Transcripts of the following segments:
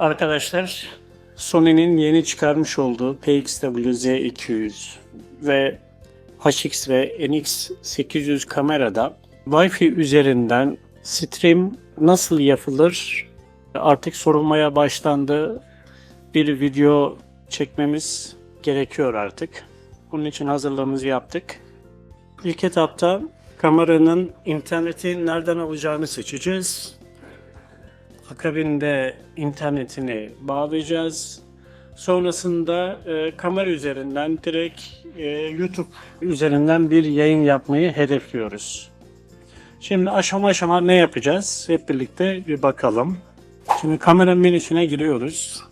arkadaşlar Sony'nin yeni çıkarmış olduğu PXW-Z200 ve HX ve NX800 kamerada Wi-Fi üzerinden stream nasıl yapılır artık sorulmaya başlandı. Bir video çekmemiz gerekiyor artık. Bunun için hazırlığımızı yaptık. İlk etapta kameranın interneti nereden alacağını seçeceğiz. Akabinde internetini bağlayacağız. Sonrasında e, kamera üzerinden direkt e, YouTube üzerinden bir yayın yapmayı hedefliyoruz. Şimdi aşama aşama ne yapacağız? Hep birlikte bir bakalım. Şimdi kamera menüsüne giriyoruz.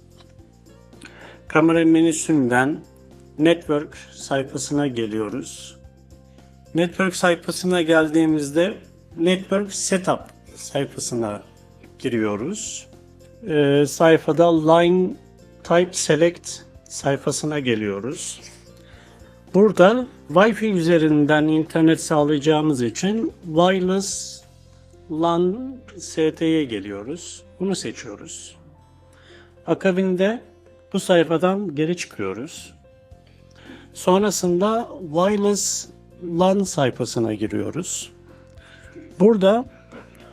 Kamera menüsünden Network sayfasına geliyoruz. Network sayfasına geldiğimizde Network Setup sayfasına giriyoruz. Ee, sayfada Line Type Select sayfasına geliyoruz. Burada Wi-Fi üzerinden internet sağlayacağımız için Wireless LAN ST'ye geliyoruz. Bunu seçiyoruz. Akabinde bu sayfadan geri çıkıyoruz. Sonrasında Wireless LAN sayfasına giriyoruz. Burada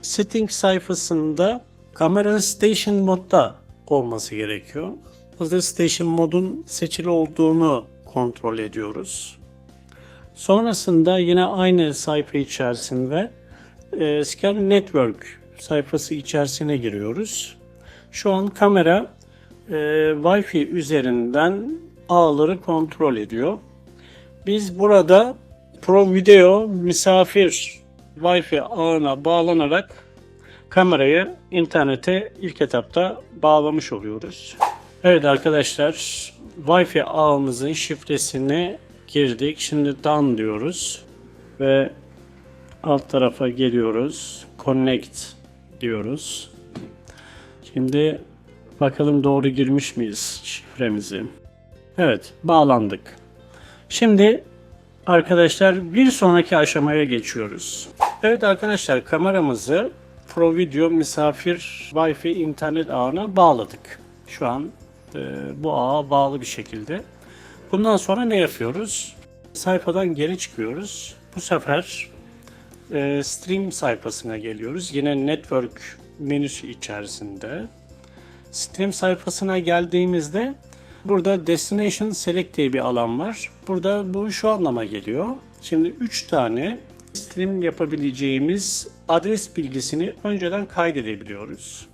Setting sayfasında kamera Station modda olması gerekiyor. Burada Station modun seçili olduğunu kontrol ediyoruz. Sonrasında yine aynı sayfa içerisinde e, Scan Network sayfası içerisine giriyoruz. Şu an kamera e, Wi-Fi üzerinden ağları kontrol ediyor. Biz burada Pro Video misafir Wi-Fi ağına bağlanarak kamerayı internete ilk etapta bağlamış oluyoruz. Evet arkadaşlar Wi-Fi ağımızın şifresini girdik. Şimdi done diyoruz ve alt tarafa geliyoruz. Connect diyoruz. Şimdi bakalım doğru girmiş miyiz şifremizi? Evet, bağlandık. Şimdi arkadaşlar bir sonraki aşamaya geçiyoruz. Evet arkadaşlar kameramızı Pro Video misafir Wi-Fi internet ağına bağladık. Şu an e, bu ağa bağlı bir şekilde. Bundan sonra ne yapıyoruz? Sayfadan geri çıkıyoruz. Bu sefer e, stream sayfasına geliyoruz. Yine network menüsü içerisinde. Stream sayfasına geldiğimizde burada Destination Select diye bir alan var. Burada bu şu anlama geliyor. Şimdi 3 tane stream yapabileceğimiz adres bilgisini önceden kaydedebiliyoruz.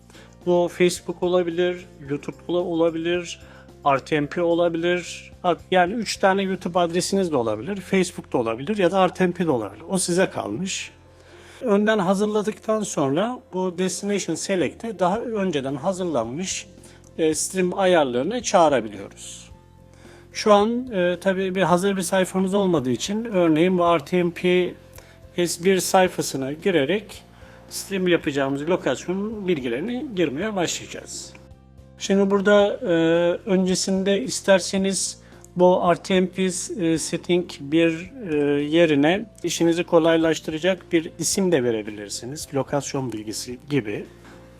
Bu Facebook olabilir, YouTube olabilir, RTMP olabilir. Yani 3 tane YouTube adresiniz de olabilir, Facebook da olabilir ya da RTMP de olabilir. O size kalmış. Önden hazırladıktan sonra bu Destination Select'e daha önceden hazırlanmış e, stream ayarlarını çağırabiliyoruz. Şu an e, tabii bir hazır bir sayfamız olmadığı için örneğin bu RTMP S1 sayfasına girerek stream yapacağımız lokasyon bilgilerini girmeye başlayacağız. Şimdi burada e, öncesinde isterseniz bu RTMP e, setting bir e, yerine işinizi kolaylaştıracak bir isim de verebilirsiniz. Lokasyon bilgisi gibi.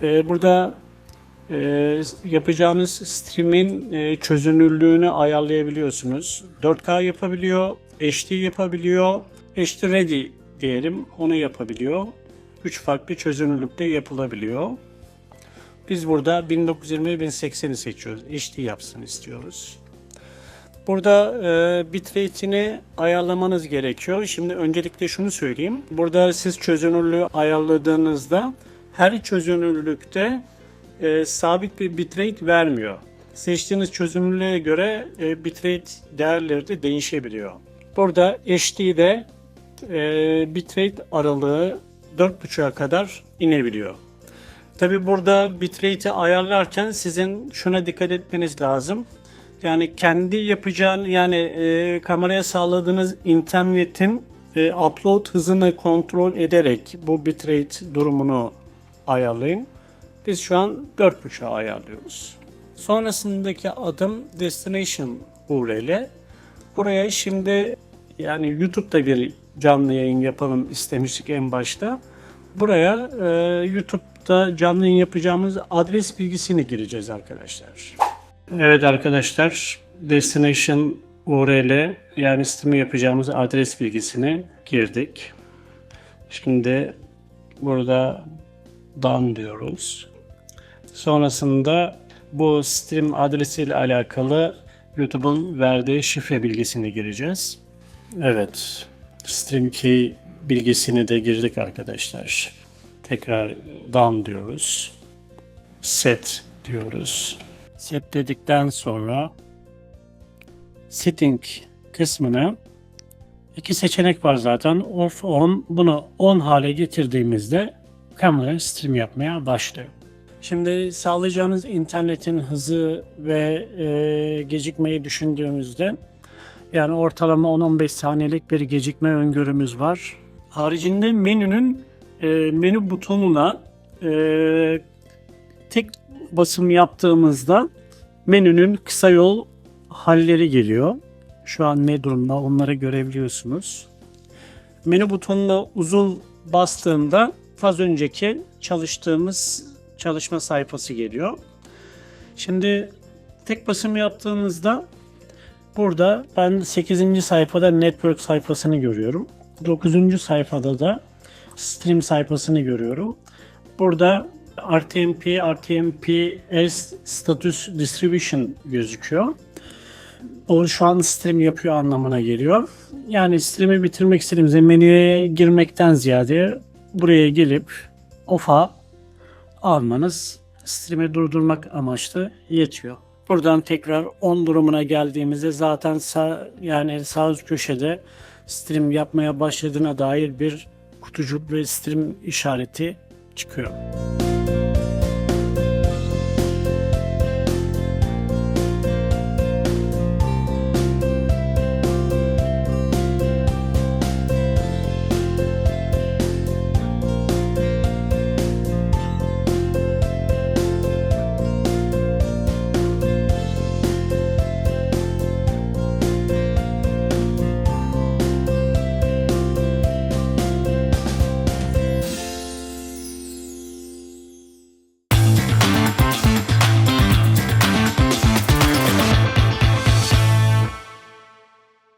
E, burada e, yapacağınız streamin çözünürlüğünü ayarlayabiliyorsunuz. 4K yapabiliyor, HD yapabiliyor, HD Ready diyelim onu yapabiliyor. 3 farklı çözünürlükte yapılabiliyor. Biz burada 1920-1080'i seçiyoruz. HD yapsın istiyoruz. Burada e, bitrate'ini ayarlamanız gerekiyor. Şimdi öncelikle şunu söyleyeyim. Burada siz çözünürlüğü ayarladığınızda her çözünürlükte e, sabit bir bitrate vermiyor. Seçtiğiniz çözünürlüğe göre e, bitrate değerleri de değişebiliyor. Burada HD'de e, bitrate aralığı 4.5'a kadar inebiliyor. Tabi burada bitrate'i ayarlarken sizin şuna dikkat etmeniz lazım. Yani kendi yapacağın yani e, kameraya sağladığınız internetin e, upload hızını kontrol ederek bu bitrate durumunu ayarlayın. Biz şu an 4.5'a ayarlıyoruz. Sonrasındaki adım destination URL. Buraya şimdi yani YouTube'da bir canlı yayın yapalım istemiştik en başta. Buraya e, YouTube YouTube'da canlı yayın yapacağımız adres bilgisini gireceğiz arkadaşlar. Evet arkadaşlar, destination URL yani stream yapacağımız adres bilgisini girdik. Şimdi burada done diyoruz. Sonrasında bu stream adresiyle alakalı YouTube'un verdiği şifre bilgisini gireceğiz. Evet, stream key bilgisini de girdik arkadaşlar. Tekrar done diyoruz. Set diyoruz. Set dedikten sonra setting kısmına iki seçenek var zaten. Off on. Bunu on hale getirdiğimizde kamera stream yapmaya başlıyor. Şimdi sağlayacağınız internetin hızı ve e, gecikmeyi düşündüğümüzde yani ortalama 10-15 saniyelik bir gecikme öngörümüz var. Haricinde menünün e, menü butonuna e, tek basım yaptığımızda menünün kısa yol halleri geliyor. Şu an ne durumda onları görebiliyorsunuz. Menü butonuna uzun bastığımda az önceki çalıştığımız çalışma sayfası geliyor. Şimdi tek basım yaptığımızda burada ben 8. sayfada network sayfasını görüyorum. 9. sayfada da stream sayfasını görüyorum. Burada RTMP, RTMPS Status Distribution gözüküyor. O şu an stream yapıyor anlamına geliyor. Yani stream'i bitirmek istediğimizde menüye girmekten ziyade buraya gelip off'a almanız stream'i durdurmak amaçlı yetiyor. Buradan tekrar on durumuna geldiğimizde zaten sağ, yani sağ üst köşede stream yapmaya başladığına dair bir kutucuk ve stream işareti çıkıyor.